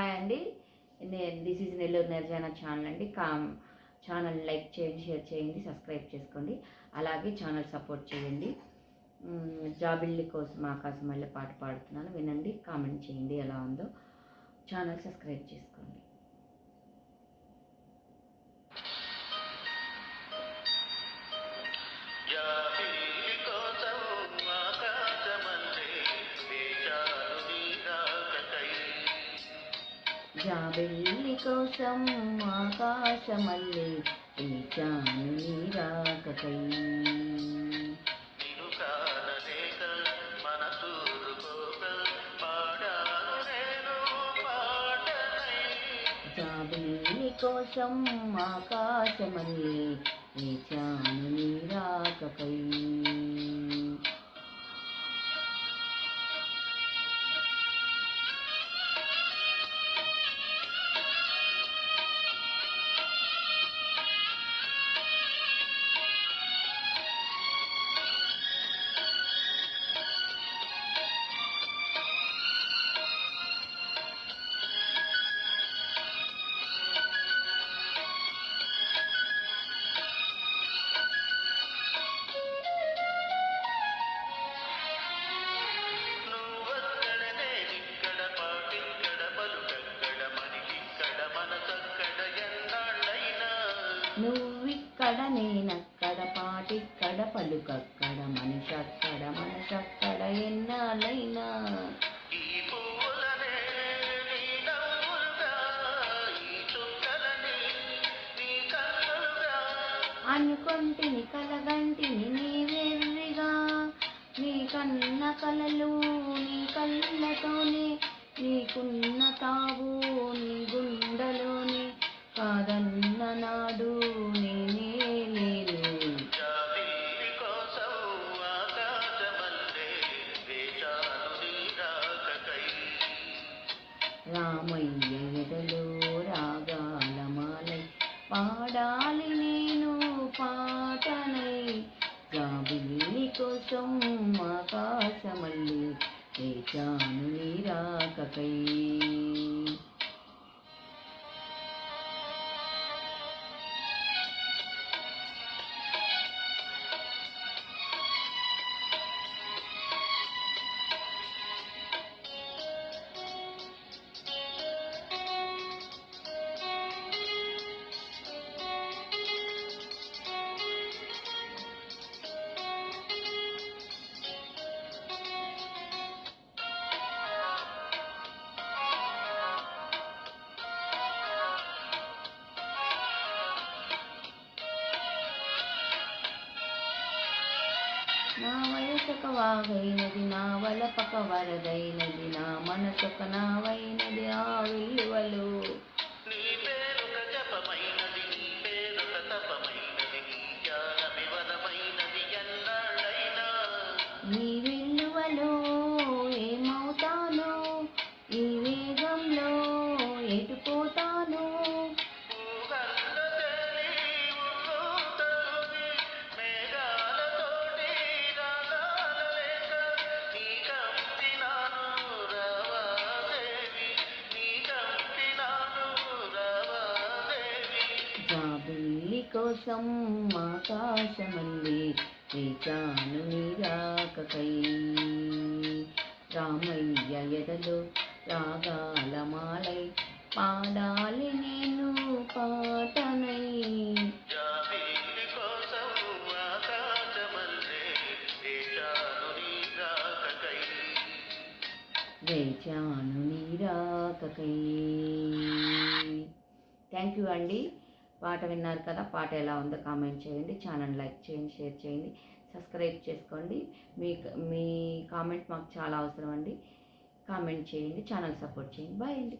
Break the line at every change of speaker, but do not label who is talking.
Hi అండి. నేను this is Nellore నిర్జాన ఛానల్ అండి. కా ఛానల్ లైక్ చేయండి షేర్ చేయండి సబ్స్క్రైబ్ చేసుకోండి. అలాగే ఛానల్ సపోర్ట్ చేయండి. జాబిల్లి కోసం ఆకాశం మళ్ళీ పాట పాడుతున్నాను. వినండి కామెంట్ చేయండి ఎలా ఉందో. ఛానల్ సబ్స్క్రైబ్ చేసుకోండి.
జాబిల్లి కోసం
ఆకాశమల్లి వేచాను నీ రాకకై. జాబిల్లి కోసం ఆకాశమల్లి వేచాను నీ రాకకై
నువ్విక్కడ నేనక్కడ పాటిక్కడ పలుకక్కడ మనిషక్కడ మనసక్కడ ఎన్నాళ్ళైనా. ఈ పువ్వులనే నీ నవ్వులుగా ఈ చుక్కలని నీ కన్నులుగా.
అనుకొంటిని కలగంటిని నీ వెర్రిగా నీ కన్న కలలు నీ కళ్ళతోనే నీకున్న తావు. రామయ్య ఎదలో రాగాలమాలై పాడాలి నేను పాటనై జాబిల్లి కోసం ఆకాశమల్లి చేశాను నీరాకకై. నా వయసొక వాగైనది నా వలపక వరదైనది నా మనసొక నావైనది ఆ విలువలు
నీ
కోసం ఆకాశమల్లి వేచాను నీరాకకై. రామయ్య ఎదలో రాగాలమాలై పాడాలి నేను పాటనై.
వేచాను
వేచాను నీరాకకై. థ్యాంక్ యూ అండి. పాట విన్నారు కదా పాట ఎలా ఉందో కామెంట్ చేయండి ఛానల్ లైక్ చేయండి షేర్ చేయండి సబ్స్క్రైబ్ చేసుకోండి. మీ మీ కామెంట్ మాకు చాలా అవసరం అండి. కామెంట్ చేయండి ఛానల్ సపోర్ట్ చేయండి. బాయ్ అండి.